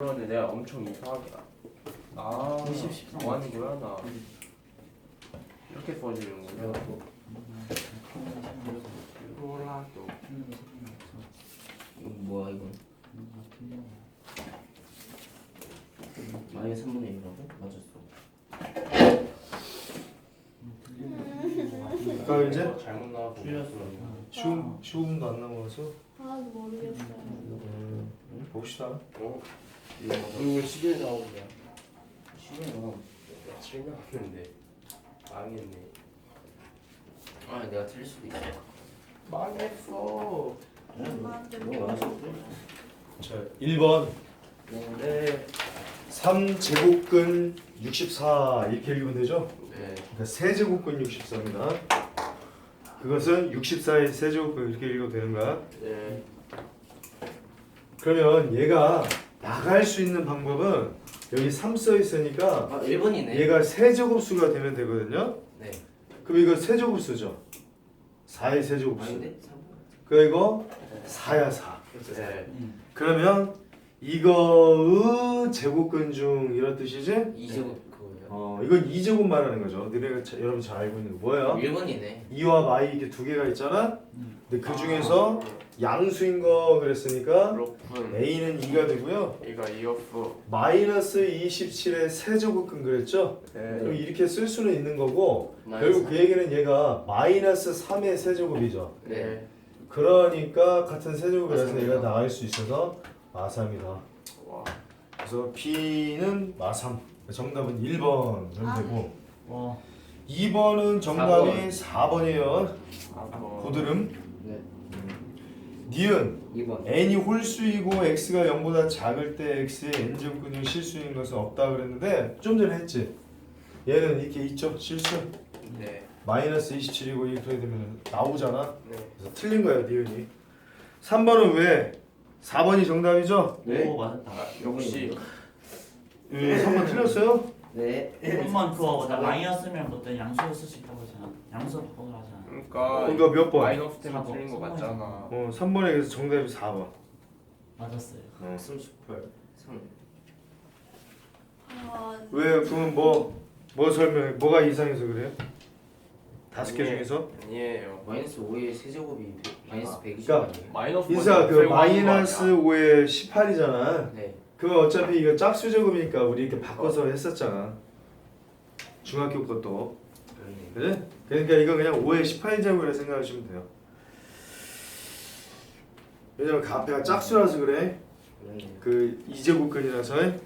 그런데 내가 엄청 이상하게 아 20, 13. 뭐 하는 거야 나 이렇게 써지는구나 이거라도 이거 뭐야 이건? 마이너스 3분의 1이라고? 맞았어 그러니까 이제 잘못 나와서 틀렸어. 쉬운 쉬움도 안 남아서 하나도 모르겠어요. 음, 봅시다. 어? 이거 시계 나오냐 며칠 나왔는데 망했네 아 내가 틀릴 수도 있어 망했어 뭐 자, 1번 네 3제곱근 64 이렇게 읽으면 되죠? 네. 그러니까 세제곱근 64입니다. 그것은 64의 세제곱근 이렇게 읽어도 되는 거야. 네. 그러면 얘가 나갈 수 있는 방법은 여기 3 써 있으니까 아 1번이네 얘가 세제곱수가 되면 되거든요. 네 그럼 이거 세제곱수죠. 4의 세제곱수. 아닌데? 그리고 4야 4. 네. 그러면 이거의 제곱근 중 이런 뜻이지? 2제곱 그거예요 어, 이건 2제곱 말하는 거죠. 너네가 자- 여러분 잘 알고 있는 거 뭐예요? 1번이네 2와 마이 이렇게 두 개가 있잖아. 근데 그 중에서 양수인 거 그랬으니까 그렇군 a는 2가 되고요. 얘가 이었어 마이너스 27의 세제곱근 그랬죠? 그럼 네. 이렇게 쓸 수는 있는 거고 마이너스 결국 그 얘기는 얘가 마이너스 3의 세제곱이죠. 네 그러니까 같은 세제곱이라서. 얘가 나갈 수 있어서 마삼이다. 와 그래서 B는 마삼. 정답은 1번 그러면 아. 되고 와 2번은 정답이 4번이에요. 아버 고드름. 네. 니은 2번 n이 홀수이고 x가 0보다 작을 때 x의 n제곱근이 실수인 것은 없다 그랬는데 좀 전에 했지. 얘는 이렇게 있죠. 실수. 네. 마이너스 27이고 이렇게 되면 나오잖아. 네. 그래서 틀린 거예요, 니은이. 3번은 왜? 4번이 정답이죠? 네. 오 맞았다 아, 역시 예, 3번 틀렸어요? 네 한번 그거 나 마이너스면 그때 양수로 쓸 수 있다고 했잖아 양수 바꿔서 하잖아 그러니까 이거 몇 번? 마이너스 때문에 사번, 틀린 거. 맞잖아 어, 3번에 그래서 정답이 4번. 맞았어요 어. 38 3 아, 왜 그러면 뭐, 뭐 설명해? 뭐가 이상해서 그래요? 다섯 개 예. 중에서? 아니에요 마이너스 5의 세제곱이 백- 마이너스 아, 120 그러니까 아니에요? 마이너스 인사 그 마이너스 들고 5에 18이잖아. 네 그거 어차피 이거 짝수 제곱이니까 우리 이렇게 바꿔서 했었잖아. 중학교 것도. 그래? 그러니까 이거 그냥 5에 18 제곱이라 생각하시면 돼요. 왜냐면 그 앞에가 짝수라서 그래. 그 2제곱근이라서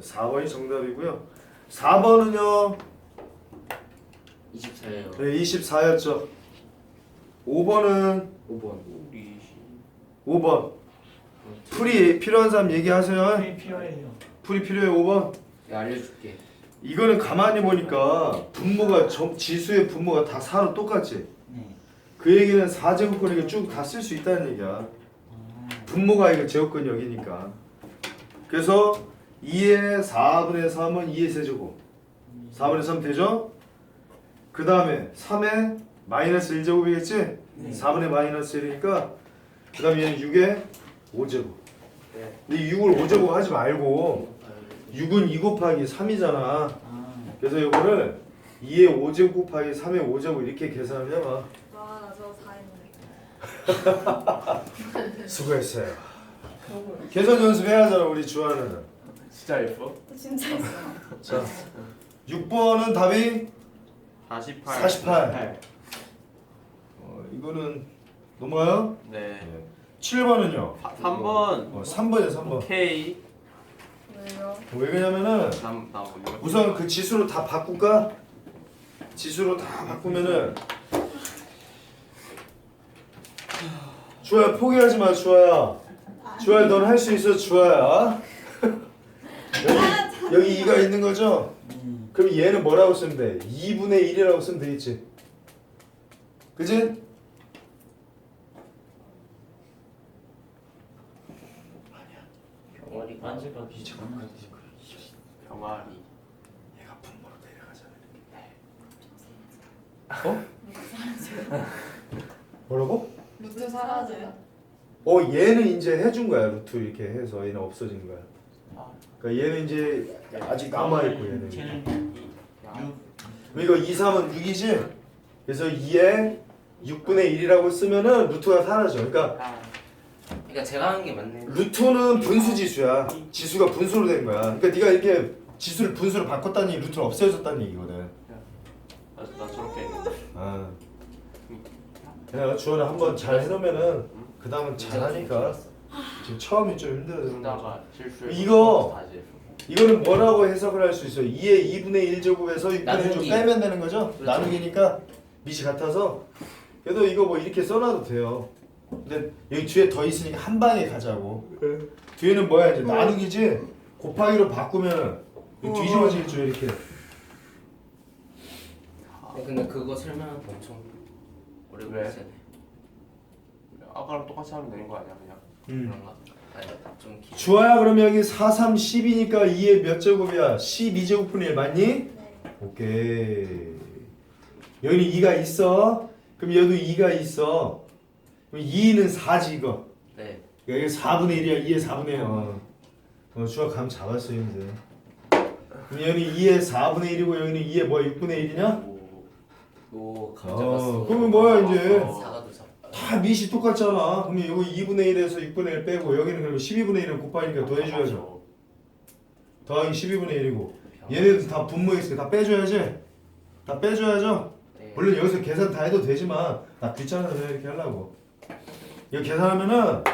4번이 정답이고요. 4번은요. 24예요 네, 24였죠. 5번은 5번 우리 5번. 풀이 필요한 사람 얘기하세요. 필- 필요해요 풀이 필요해 5번. 내가 알려줄게 이거는 가만히 보니까 분모가 점, 지수의 분모가 다 4로 똑같지. 네 그 얘기는 4제곱근이니까 쭉 다 쓸 수 있다는 얘기야. 아, 분모가 이거 제곱근 여기니까. 그래서 2의 4분의 3은 2의 세제곱. 4분의 3 되죠? 그 다음에 3의 마이너스 1제곱이겠지? 네. 4분의 마이너스 1이니까 그 다음에 얘는 6의 5제곱. 네. 근데 이 6을 5제곱 하지 말고 6은 2 곱하기 3이잖아. 아 그래서 이거를 2의 5제곱 곱하기 3의 5제곱 이렇게 계산을 해봐. 와, 나. 수고했어요. 계산 연습해야 하잖아 우리 주하는. 진짜 예뻐? 진짜 했어. 자, 6번은 답이 48 48. 어, 이거는 넘어가요? 네 7번은요? 3번 어, 3번이야 3번. 오케이 왜요? 왜 그러냐면은 남, 나 뭐, 우선 그 지수로 다 바꿀까? 지수로 다 바꾸면은 주아야 포기하지 마 주아야 주아야 넌 할 수 있어 주아야 여기 여기 2가 있는 거죠? 음. 그럼 얘는 뭐라고 쓰면 돼? 2분의 1이라고 쓰면 되겠지 그지? 병아리가 비슷한 거 같아 병아리 얘가 분모로 내려가잖아 어? 뭐라고? 루트 사라져요? 어 얘는 이제 해준 거야 루트 이렇게 해서 얘는 없어진 거야 아 그러니까 얘는 이제 아직 남아 있고 얘는. 쟤는 야, 6 그러니까 2, 3은 6이지. 그래서 2에 6분의 1이라고 쓰면은 루트가 사라져. 그러니까 야, 그러니까 제가 하는 게 맞네. 루트는 분수 지수야. 지수가 분수로 된 거야. 그러니까 네가 이렇게 지수를 분수로 바꿨다는 얘기, 루트를 없애줬다는 얘기거든. 나, 나 저렇게 했는데. 아. 그냥 주원을 한번 잘 해놓으면은 그 다음은 잘하니까. 지금 처음이 좀 힘들어서. 실수. 이거! 다. 이거는 뭐라고 해석을 할 수 있어? 2의 2분의 1제곱에서 6분의 1제곱 나누기. 빼면 되는 거죠? 그렇죠. 나누기니까 밑이 같아서 그래도 이거 뭐 이렇게 써놔도 돼요 근데 여기 뒤에 더 있으니까 한 방에 가자고 뒤에는 뭐야 이제 나누기지 곱하기로 바꾸면 이거 뒤집어지겠죠 이렇게 네, 근데 그거 설명하기 엄청 오래 왜? 걸리잖아요. 아까랑 똑같이 하면 되는 거 아니야 그냥? 그런가? 아니 좀 기. 주아야 그러면 여기 4, 3, 10이니까 2의 몇 제곱이야? 12제곱분의 1 맞니? 네. 오케이. 여기는 2가 있어. 그럼 여기도 2가 있어. 그럼 2는 4지 이거. 네. 여기 4분의 1이야. 2의 4분의 1. 어. 어 주아 감 잡았어 이제. 그럼 여기는 2의 4분의 1이고 여기는 2의 뭐 6분의 1이냐? 오. 오 어, 감잡았어. 그러면 뭐야, 이제? 사과도 잡. 다 밑이 똑같잖아. 그럼 여기 2분의 1에서 6분의 1 빼고 여기는 그러면 12분의 1을 곱하니까 더해줘야죠. 더하기 12분의 1이고 얘네들 다 분모했으니까 다 빼줘야지. 다 빼줘야죠. 네. 물론 여기서 계산 다 해도 되지만 나 귀찮아서 그냥 이렇게 하려고 이거 계산하면은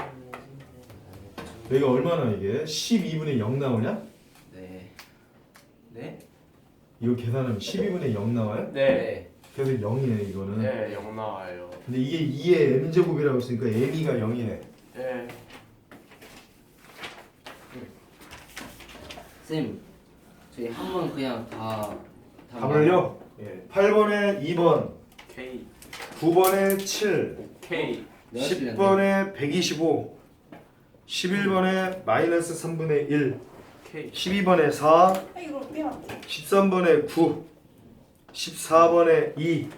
여기가 얼마나 이게 12분의 0 나오냐? 네. 네? 이거 계산하면 12분의 0 나와요? 네. 그래서 0이네 이거는 네, 영 나와요. 근데 이게 2의 m제곱이라고 했으니까 m이가 0이네 네. 쌤, 저희 한 번 그냥 다 답을요? 예. 8번에 2번 K. 9번에 7 K. 10번에 125 11번에 마이너스 3분의 1 K. 12번에 4 아 이거 빼면 13번에 9 14번에 2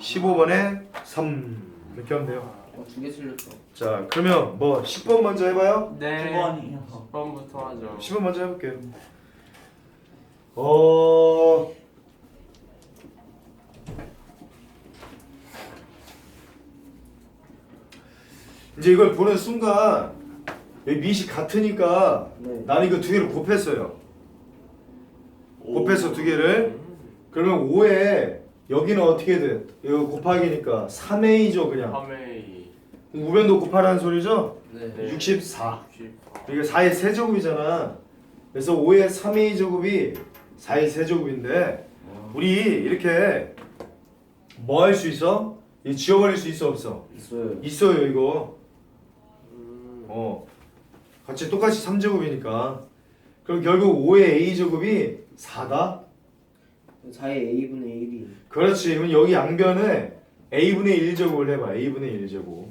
15번에 3 이렇게 하면 돼요 어, 두개 틀렸어. 자 그러면 뭐 10번 먼저 해봐요 네. 9번이요 10번부터 하죠. 10번 먼저 해볼게요 어... 이제 이걸 보는 순간 여기 밑이 같으니까 네. 나는 이거 두 개를 곱했어요 오. 곱해서 두 개를 그러면 5에 여기는 어떻게 돼? 이거 곱하기니까 3a죠 그냥 3A. 우변도 곱하라는 소리죠? 네. 네. 64 64. 이게 4의 세제곱이잖아 그래서 5의 3a 제곱이 4의 세제곱인데 우리 이렇게 뭐 할 수 있어? 이 지워버릴 수 있어 없어? 있어요. 있어요 이거 음. 어. 같이 똑같이 3제곱이니까. 그럼 결국 5의 a 제곱이 4다? 4의 a분의 1이. 그렇지. 그럼 여기 양변에 a분의 1제곱을 해봐. A분의 1제곱.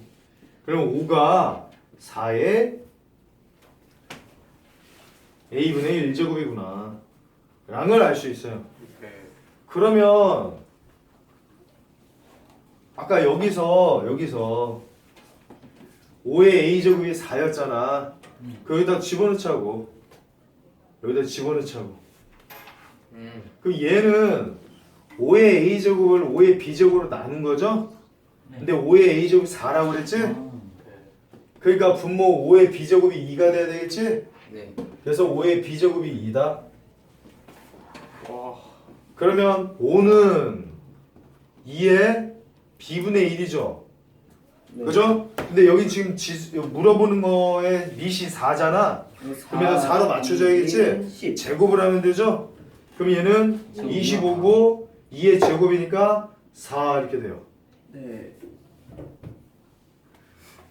그럼 5가 4의 a분의 1제곱이구나. 라는 걸 알 수 있어요. 네. 그러면 아까 여기서 여기서 5의 a제곱이 4였잖아 거기다 집어넣자고 여기다 집어넣자고 음. 그럼 얘는 5의 a제곱을 5의 b제곱으로 나눈 거죠? 네. 근데 5의 a제곱이 4라고 그랬지? 아, 네. 그러니까 분모 5의 b제곱이 2가 돼야 되겠지? 네. 그래서 5의 b제곱이 2다 와. 그러면 5는 2의 b분의 1이죠 네. 그죠? 근데 여기 지금 지, 물어보는 거에 밑이 4잖아 그러면 4로 맞춰줘야겠지? 10. 제곱을 하면 되죠? 그럼 얘는 25고 2의 제곱이니까 4 이렇게 돼요 네.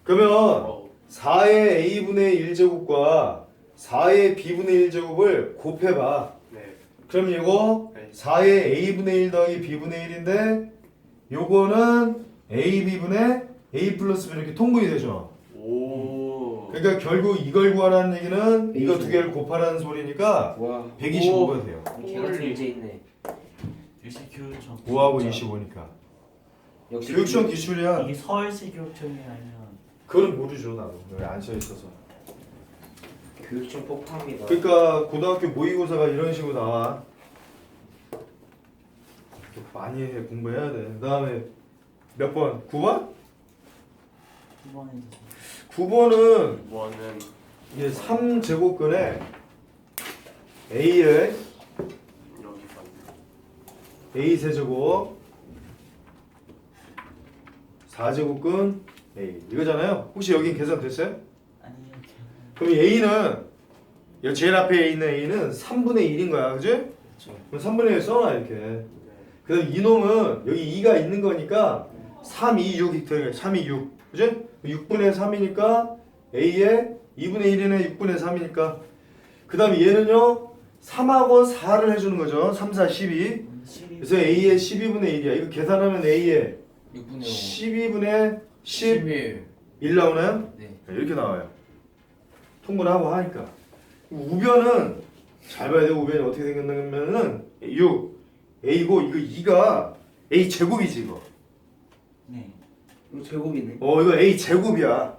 그러면 어. 4의 a분의 1제곱과 4의 b분의 1제곱을 곱해봐 네. 그럼 이거 네. 4의 a분의 1 더하기 b분의 1인데 요거는 ab분의 a 플러스 b 이렇게 통분이 되죠 오. 그러니까 결국 이걸 구하라는 얘기는 이거 두 개를 곱하라는 소리니까 와. 125가 돼요 개 같은 문제 있네. 역시 교육청 5하고 25니까 역시 교육청 기출이야 이게 서울시 교육청이 아니면 그건 모르죠 나도 여기 안 써 있어서 교육청 폭파합니다. 그러니까 고등학교 모의고사가 이런 식으로 나와. 많이 해, 공부해야 돼. 그다음에 몇 번? 9번? 9번에 9번은 원은 이게 3제곱근에 A의 여기 봤네. A 세제곱 4제곱근 A 이거잖아요. 혹시 여긴 계산 됐어요? 아니요. 그럼 A는 여 제일 앞에 있는 A는 3분의 1인 거야, 그지? 그렇죠. 그럼 3분의 1 써놔 이렇게. 그다음 이놈은 여기 2가 있는 거니까 3, 2, 6 이렇게 3, 2, 6, 그지? 6분의 3이니까 A에 2분의 1이네 6분의 3이니까. 그 다음에 얘는요 3하고 4를 해주는 거죠. 3, 4, 12. 12. 그래서 A의 12분의 1이야. 이거 계산하면 A의 6분의 5. 12분의 10 11. 1 나오나요? 네. 네, 이렇게 나와요. 통분을 하고 하니까. 우변은 잘 봐야 돼. 우변이 어떻게 생겼냐면은 6 A고 이거 2가 A 제곱이지 이거. 네. 이거 제곱이네. 어 이거 A 제곱이야.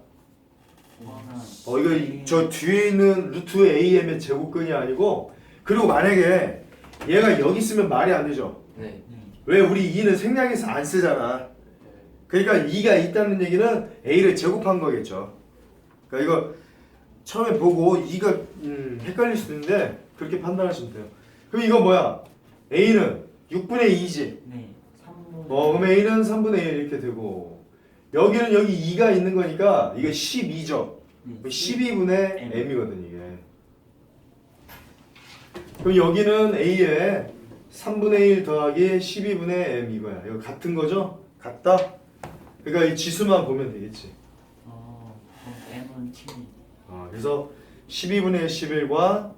어 이거 이- 저 뒤에 있는 루트 AM의 제곱근이 아니고 그리고 만약에 얘가 여기 있으면 말이 안 되죠. 네. 네. 왜 우리 2는 생략해서 안 쓰잖아. 그러니까 2가 있다는 얘기는 A를 제곱한 거겠죠. 그러니까 이거 처음에 보고 2가 음, 헷갈릴 수도 있는데 그렇게 판단하시면 돼요. 그럼 이거 뭐야? A는 6분의 2지. 네. 3분. 어, 그럼 A는 3분의 1 이렇게 되고 여기는 여기 2가 있는 거니까 이거 12죠. 네. 12분의 M. m이거든 이게. 그럼 여기는 a에 3분의 1 더하기 12분의 m 이거야. 이거 같은 거죠? 같다? 그러니까 이 지수만 보면 되겠지. 어. M은 7. 어, 그래서 12분의 11과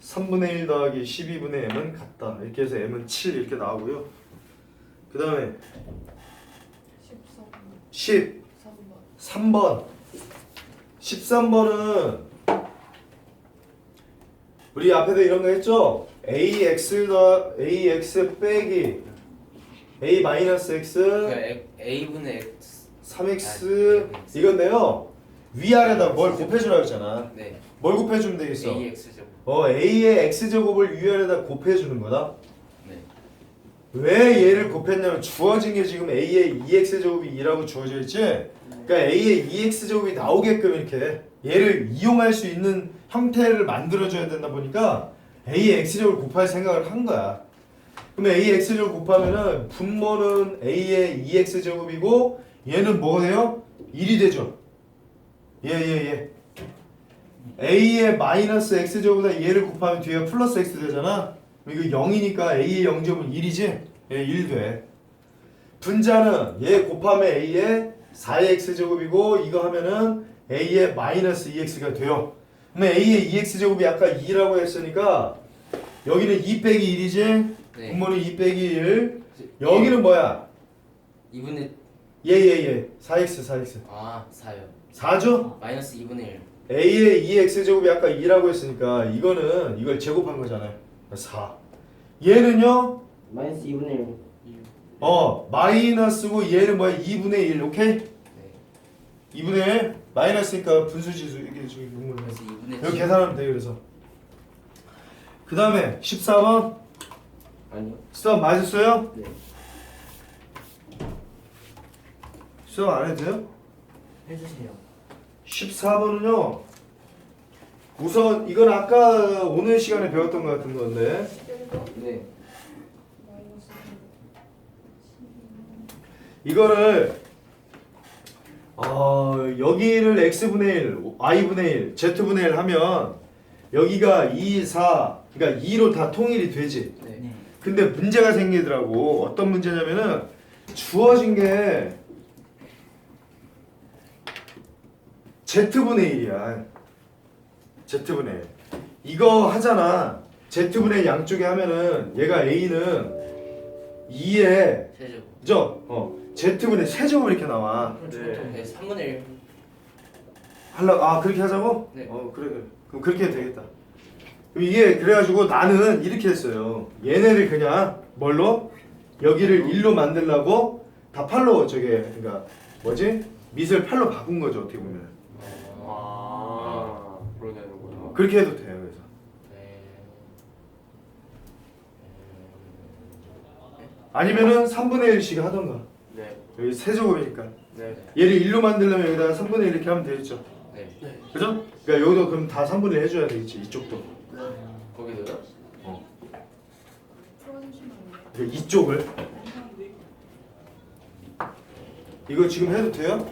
3분의 1 더하기 12분의 m은 같다. 이렇게 해서 m은 7 이렇게 나오고요. 그 다음에 13번 13번 13번은 우리 앞에도 이런 거 했죠? ax 더 ax 빼기 a 마이너스 x 그 A- A분의 X. 3x 이건데요 위아래다 뭘 곱해주라 했잖아 네. 뭘 곱해주면 되겠어? AX 제곱. 어 a의 x 제곱을 위아래다 곱해주는 거다 네. 왜 얘를 곱했냐면 주어진 게 지금 a의 2x 제곱이 2라고 주어져 있지? 그러니까 a의 2x 제곱이 나오게끔 이렇게 얘를 이용할 수 있는 형태를 만들어줘야 된다 보니까 a의 x 제곱을 곱할 생각을 한 거야. 그러면 a의 x 제곱 곱하면은 분모는 a의 2x 제곱이고 얘는 뭐가 돼요? 1이 되죠. 예예예. A의 마이너스 x 제곱보다 얘를 곱하면 뒤에 플러스 x 되잖아. 그럼 이거 0이니까 a의 0제곱은 1이지? 예, 1 돼. 분자는 얘 곱하면 a의 4x 제곱이고 이거 하면은 a의 마이너스 2x가 돼요. 그러면 a의 2x 제곱이 아까 2라고 했으니까 여기는 2 빼기 1이지? 네. 분모는 2 빼기 1. 여기는 뭐야? 2분의 예예예. 4x 4x. 아 4요. 4죠? 마이너스 2분의 1. a의 2x 제곱이 아까 2라고 했으니까 이거는 이걸 제곱한 거잖아요. 4. 얘는요? 마이너스 2분의 1 어 마이너스고 얘는 뭐야 2분의 1 오케이? 네. 2분의 1 마이너스니까 분수지수 이게 지금 용을 그래서 2분의 여기 계산하면 돼요 그래서 그 다음에 14번 아니요 수업 맞았어요? 네 수업 안 해도 돼요? 해주세요. 14번은요 우선 이건 아까 오늘 시간에 배웠던 것 같은 건데 11번 네. 이거를 어, 여기를 x분의 1, y분의 1, z분의 1 하면 여기가 2, 4 그러니까 2로 다 통일이 되지 네. 네. 근데 문제가 생기더라고 어떤 문제냐면은 주어진 게 z분의 1이야 z분의 1 이거 하잖아 z분의 양쪽에 하면은 얘가 a는 2에 세제곱. 그죠? 어 z분의 세제곱 이렇게 나와 네. 네. 3분의 1. 할라 아 그렇게 하자고? 네. 어 그래 그래 그럼 그렇게 해도 되겠다 그럼 이게 그래가지고 나는 이렇게 했어요 얘네를 그냥 뭘로? 여기를 1로 만들라고 다 8로 저게 그러니까 뭐지? 밑을 8로 바꾼 거죠 어떻게 보면 아 그렇게 해도 돼요. 그래서 네. 아니면은 3분의 1씩 하던가. 네. 여기 세제곱이니까 네. 얘를 1로 만들려면 여기다가 3분의 1 이렇게 하면 되겠죠. 네. 그죠? 그러니까 여기도 그럼 다 3분의 1 해줘야 되겠지. 이쪽도. 거기도요? 풀어주시면 안 돼요? 그러니까 이쪽을 이거 지금 해도 돼요?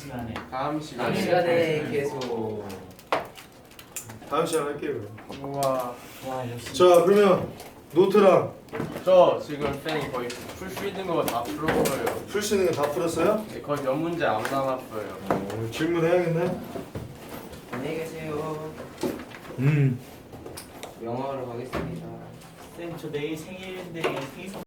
다음 시간에 다음 시간에. 다음 시간에 계속 다음 시간 할게요. 우와. 와 역시 자 그러면 노트랑 저 지금 쌤 거의 풀 수 있는 거 다 풀었어요. 풀 수 있는 거 다 풀었어요? 네, 거의 몇 문제 안 남았어요. 어, 질문 해야겠네. 안녕히 계세요. 음. 영어로 가겠습니다. 쌤 저 내일 생일인데 생일 선